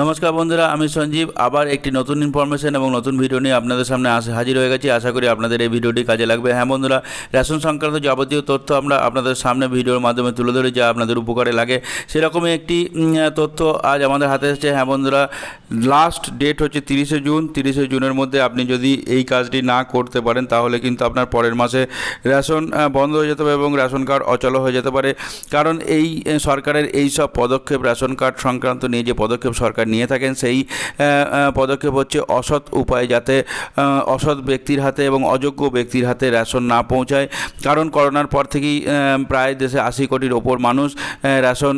নমস্কার বন্ধুরা, আমি সঞ্জীব। আবার একটি নতুন ইনফরমেশন এবং নতুন ভিডিও নিয়ে আপনাদের সামনে আসে হাজির হয়ে গেছি। আশা করি আপনাদের এই ভিডিওটি কাজে লাগবে। হ্যাঁ বন্ধুরা রেশন সংক্রান্ত যাবতীয় তথ্য আমরা আপনাদের সামনে ভিডিওর মাধ্যমে তুলে ধরি যা আপনাদের উপকারে লাগে। সেরকমই একটি তথ্য আজ আমাদের হাতে এসেছে। হ্যাঁ বন্ধুরা লাস্ট ডেট হচ্ছে তিরিশে জুন। তিরিশে জুনের মধ্যে আপনি যদি এই কাজটি না করতে পারেন, তাহলে কিন্তু আপনার পরের মাসে রেশন বন্ধ হয়ে যেতে পারে এবং রেশন কার্ড অচল হয়ে যেতে পারে। কারণ এই সরকারের এই সব পদক্ষেপ রেশন কার্ড সংক্রান্ত নিয়ে যে পদক্ষেপ সরকার নিয়ে থাকেন সেই পদক্ষেপ হচ্ছে অসৎ উপায় যাতে অসৎ ব্যক্তির হাতে এবং অযোগ্য ব্যক্তির হাতে রেশন না পৌঁছায়। কারণ করোনার পর থেকেই প্রায় দেশে আশি কোটির ওপর মানুষ রেশন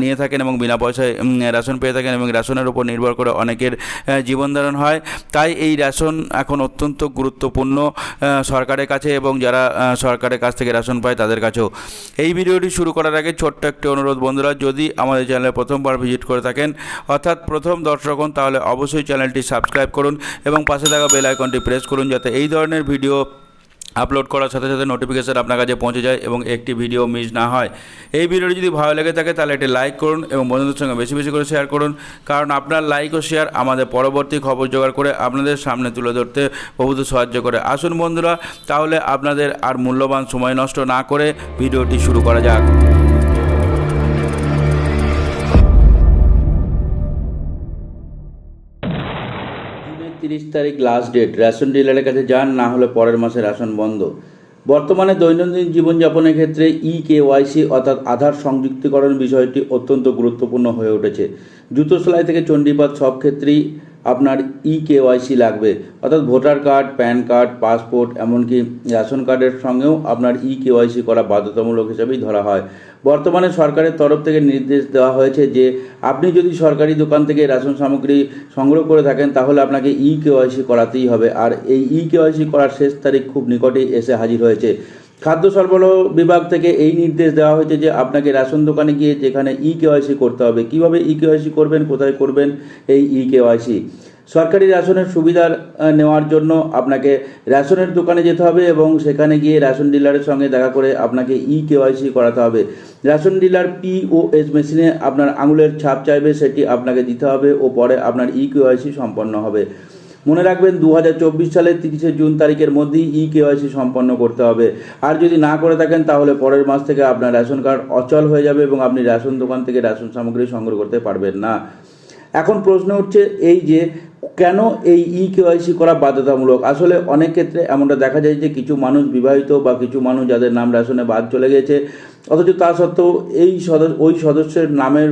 নিয়ে থাকেন এবং বিনা পয়সায় রেশন পেয়ে থাকেন এবং রেশনের উপর নির্ভর করে অনেকের আহ, জীবনধারণ হয়। তাই এই রেশন এখন অত্যন্ত গুরুত্বপূর্ণ সরকারের কাছে এবং যারা সরকারের কাছ থেকে রেশন পায় তাদের কাছেও। এই ভিডিওটি শুরু করার আগে ছোট্ট একটি অনুরোধ বন্ধুরা যদি আমাদের চ্যানেলে প্রথমবার ভিজিট করে থাকেন অর্থাৎ প্রথম দর্শক হন, তাহলে অবশ্যই চ্যানেলটি সাবস্ক্রাইব করুন এবং পাশে থাকা বেল আইকনটি প্রেস করুন যাতে এই ধরনের ভিডিও আপলোড করার সাথে সাথে নোটিফিকেশান আপনার কাছে পৌঁছে যায় এবং একটি ভিডিও মিস না হয়। এই ভিডিওটি যদি ভালো লেগে থাকে, তাহলে একটি লাইক করুন এবং বন্ধুদের সঙ্গে বেশি বেশি করে শেয়ার করুন। কারণ আপনার লাইক ও শেয়ার আমাদের পরবর্তী খবর জোগাড় করে আপনাদের সামনে তুলে ধরতে বহুত সাহায্য করে। আসুন বন্ধুরা, তাহলে আপনাদের আর মূল্যবান সময় নষ্ট না করে ভিডিওটি শুরু করা যাক। জুনের তিরিশ তারিখ লাস্ট ডেট রেশন ডিলারের কাছে যান, না হলে পরের মাসে রেশন বন্ধ। বর্তমানে দৈনন্দিন জীবনযাপনের ক্ষেত্রে ই কেওয়াইসি অর্থাৎ আধার সংযুক্তিকরণ বিষয়টি অত্যন্ত গুরুত্বপূর্ণ হয়ে উঠেছে। জুতো সেলাই থেকে চণ্ডীপাত সব ক্ষেত্রেই আপনার ই কেওয়াইসি লাগবে। অর্থাৎ voter card, PAN card, passport, এমনকি রেশন কার্ডের সঙ্গেও আপনার ই কেওয়াইসি করা বাধ্যতামূলক হিসেবেই ধরা হয়। বর্তমানে সরকারের তরফ থেকে নির্দেশ দেওয়া হয়েছে যে, আপনি যদি সরকারি দোকান থেকে রেশন সামগ্রী সংগ্রহ করে থাকেন, তাহলে আপনাকে ই কেওয়াইসি করাতেই হবে। আর এই ই কেওয়াইসি করার শেষ তারিখ খুব নিকটেই এসে হাজির হয়েছে। খাদ্য সরবরাহ বিভাগ থেকে এই নির্দেশ দেওয়া হয়েছে যে আপনাকে রেশন দোকানে গিয়ে যেখানে ই কেওয়াইসি করতে হবে। কীভাবে ই কেওয়াইসি করবেন? কোথায় করবেন এই ই কেওয়াইসি সরকারি রেশনের সুবিধা নেওয়ার জন্য আপনাকে রেশনের দোকানে যেতে হবে এবং সেখানে গিয়ে রেশন ডিলারের সঙ্গে দেখা করে আপনাকে ই কেওয়াইসি করাতে হবে। রেশন ডিলার পিওএস মেশিনে আপনার আঙুলের ছাপ চাইবে, সেটি আপনাকে দিতে হবে ও পরে আপনার ই কেওয়াইসি সম্পন্ন হবে। মনে রাখবেন দু হাজার চব্বিশ সালের তিরিশে জুন তারিখের মধ্যেই ই কেওয়াইসি সম্পন্ন করতে হবে। আর যদি না করে থাকেন, তাহলে পরের মাস থেকে আপনার রেশন কার্ড অচল হয়ে যাবে এবং আপনি রেশন দোকান থেকে রেশন সামগ্রী সংগ্রহ করতে পারবেন না। এখন প্রশ্ন হচ্ছে এই যে কেন এই ই কেওয়াইসি করা বাধ্যতামূলক? আসলে অনেক ক্ষেত্রে এমনটা দেখা যায় যে কিছু মানুষ বিবাহিত বা কিছু মানুষ যাদের নাম রেশনে বাদ চলে গেছে অথচ তা সত্ত্বেও এই সদস্য ওই সদস্যের নামের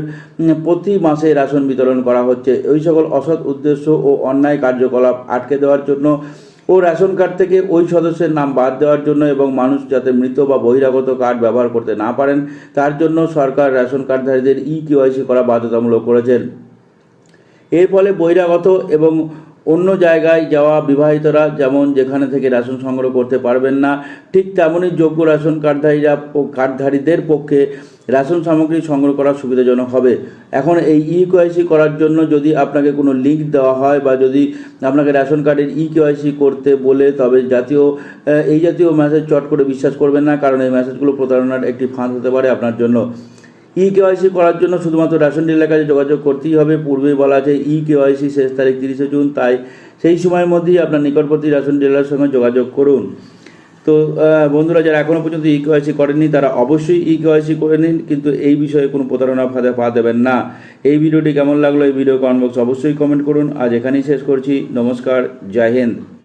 প্রতি মাসে রেশন বিতরণ করা হচ্ছে। ওই সকল অসৎ উদ্দেশ্য ও অন্যায় কার্যকলাপ আটকে দেওয়ার জন্য ও রেশন কার্ড থেকে ওই সদস্যের নাম বাদ দেওয়ার জন্য এবং মানুষ যাতে মৃত বা বহিরাগত কার্ড ব্যবহার করতে না পারেন, তার জন্য সরকার রেশন কার্ডধারীদের ই কেওয়াইসি করা বাধ্যতামূলক করেছেন। এর ফলে বহিরাগত এবং অন্য জায়গায় যাওয়া বিবাহিতরা যেমন যেখানে থেকে রেশন সংগ্রহ করতে পারবেন না, ঠিক তেমনই যোগ্য রেশন কার্ডধারীরা কার্ডধারীদের পক্ষে রেশন সামগ্রী সংগ্রহ করা সুবিধাজনক হবে। এখন এই ই কেওয়াইসি করার জন্য যদি আপনাকে কোনো লিঙ্ক দেওয়া হয় বা যদি আপনাকে রেশন কার্ডের ই কেওয়াইসি করতে বলে, তবে জাতীয় এই জাতীয় মেসেজ চট করে বিশ্বাস করবেন না, কারণ এই মেসেজগুলো প্রতারণার একটি ফাঁদ হতে পারে আপনার জন্য। ই কেওয়াইসি করার জন্য শুধুমাত্র রেশন ডিলারের কাছে যোগাযোগ করতেই হবে। পূর্বেই বলা আছে ই কেওয়াইসি শেষ তারিখ তিরিশে জুন, তাই সেই সময়ের মধ্যেই আপনার নিকটবর্তী রেশন ডিলারের সঙ্গে যোগাযোগ করুন। তো বন্ধুরা, যারা এখনও পর্যন্ত ই কেওয়াইসি করেননি, তারা অবশ্যই ই কেওয়াইসি করে নিন, কিন্তু এই বিষয়ে কোনো প্রতারণা ফাঁদে পা দেবেন না। এই ভিডিওটি কেমন লাগল এই ভিডিও কমেন্ট বক্স অবশ্যই কমেন্ট করুন। আজ এখানেই শেষ করছি। নমস্কার, জয় হিন্দ।